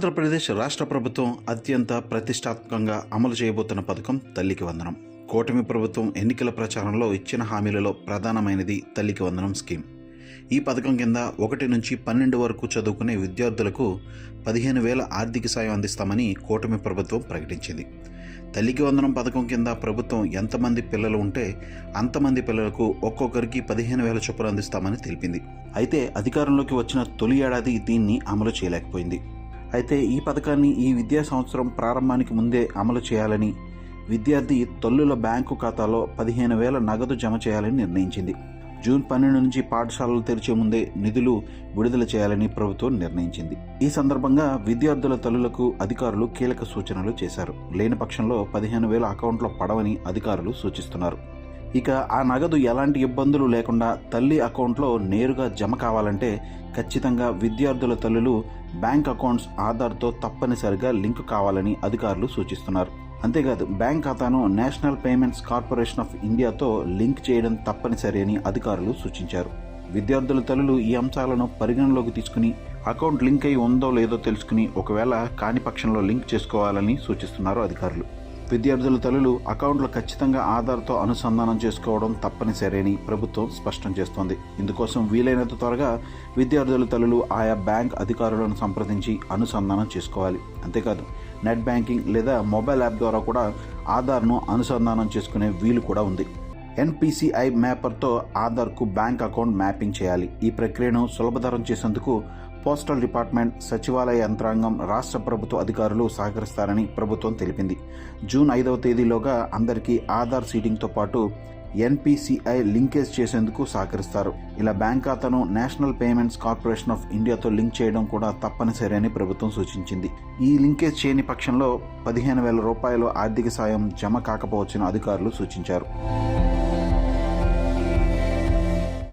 ఆంధ్రప్రదేశ్ రాష్ట్ర ప్రభుత్వం అత్యంత ప్రతిష్టాత్మకంగా అమలు చేయబోతున్న పథకం తల్లికి వందనం. కూటమి ప్రభుత్వం ఎన్నికల ప్రచారంలో ఇచ్చిన హామీలలో ప్రధానమైనది తల్లికి వందనం స్కీమ్. ఈ పథకం కింద ఒకటి నుంచి పన్నెండు వరకు చదువుకునే విద్యార్థులకు పదిహేను వేల ఆర్థిక సాయం అందిస్తామని కూటమి ప్రభుత్వం ప్రకటించింది. తల్లికి వందనం పథకం కింద ప్రభుత్వం ఎంతమంది పిల్లలు ఉంటే అంతమంది పిల్లలకు ఒక్కొక్కరికి పదిహేను వేల చొప్పున అందిస్తామని తెలిపింది. అయితే అధికారంలోకి వచ్చిన తొలి ఏడాది దీన్ని అమలు చేయలేకపోయింది. అయితే ఈ పథకాన్ని ఈ విద్యా సంవత్సరం ప్రారంభానికి ముందే అమలు చేయాలని విద్యార్థి తల్లుల బ్యాంకు ఖాతాలో పదిహేను వేల నగదు జమ చేయాలని నిర్ణయించింది. జూన్ పన్నెండు నుంచి పాఠశాలలు తెరిచే ముందే నిధులు విడుదల చేయాలని ప్రభుత్వం నిర్ణయించింది. ఈ సందర్భంగా విద్యార్థుల తల్లులకు అధికారులు కీలక సూచనలు చేశారు. లేని పక్షంలో పదిహేను వేల అకౌంట్లో పడవని అధికారులు సూచిస్తున్నారు. ఇక ఆ నగదు ఎలాంటి ఇబ్బందులు లేకుండా తల్లి అకౌంట్లో నేరుగా జమ కావాలంటే ఖచ్చితంగా విద్యార్థుల తల్లులు బ్యాంక్ అకౌంట్స్ ఆధార్తో తప్పనిసరిగా లింక్ కావాలని అధికారులు సూచిస్తున్నారు. అంతేకాదు బ్యాంక్ ఖాతాను నేషనల్ పేమెంట్స్ కార్పొరేషన్ ఆఫ్ ఇండియాతో లింక్ చేయడం తప్పనిసరి అని అధికారులు సూచించారు. విద్యార్థుల తల్లులు ఈ అంశాలను పరిగణలోకి తీసుకుని అకౌంట్ లింక్ అయి ఉందో లేదో తెలుసుకుని ఒకవేళ కాని పక్షంలో లింక్ చేసుకోవాలని సూచిస్తున్నారు అధికారులు. విద్యార్థుల తల్లులు అకౌంట్లు ఖచ్చితంగా ఆధార్తో అనుసంధానం చేసుకోవడం తప్పనిసరి అని ప్రభుత్వం స్పష్టం చేస్తోంది. ఇందుకోసం వీలైనంత త్వరగా విద్యార్థుల తల్లులు ఆయా బ్యాంక్ అధికారులను సంప్రదించి అనుసంధానం చేసుకోవాలి. అంతేకాదు నెట్ బ్యాంకింగ్ లేదా మొబైల్ యాప్ ద్వారా కూడా ఆధార్ను అనుసంధానం చేసుకునే వీలు కూడా ఉంది. ఎన్పిసిఐ మ్యాపర్తో ఆధార్కు బ్యాంక్ అకౌంట్ మ్యాపింగ్ చేయాలి. ఈ ప్రక్రియను సులభతరం చేసేందుకు పోస్టల్ డిపార్ట్మెంట్ సచివాలయ యంత్రాంగం రాష్ట్ర ప్రభుత్వ అధికారులు సహకరిస్తారని ప్రభుత్వం తెలిపింది. జూన్ ఐదవ తేదీలోగా అందరికీ ఆధార్ సీటింగ్తో పాటు ఎన్పిసిఐ లింకేజ్ చేసేందుకు సహకరిస్తారు. ఇలా బ్యాంక్ ఖాతాను నేషనల్ పేమెంట్స్ కార్పొరేషన్ ఆఫ్ ఇండియాతో లింక్ చేయడం కూడా తప్పనిసరి అని ప్రభుత్వం సూచించింది. ఈ లింకేజ్ చేయని పక్షంలో పదిహేను వేల రూపాయలు ఆర్థిక సాయం జమ కాకపోవచ్చని అధికారులు సూచించారు.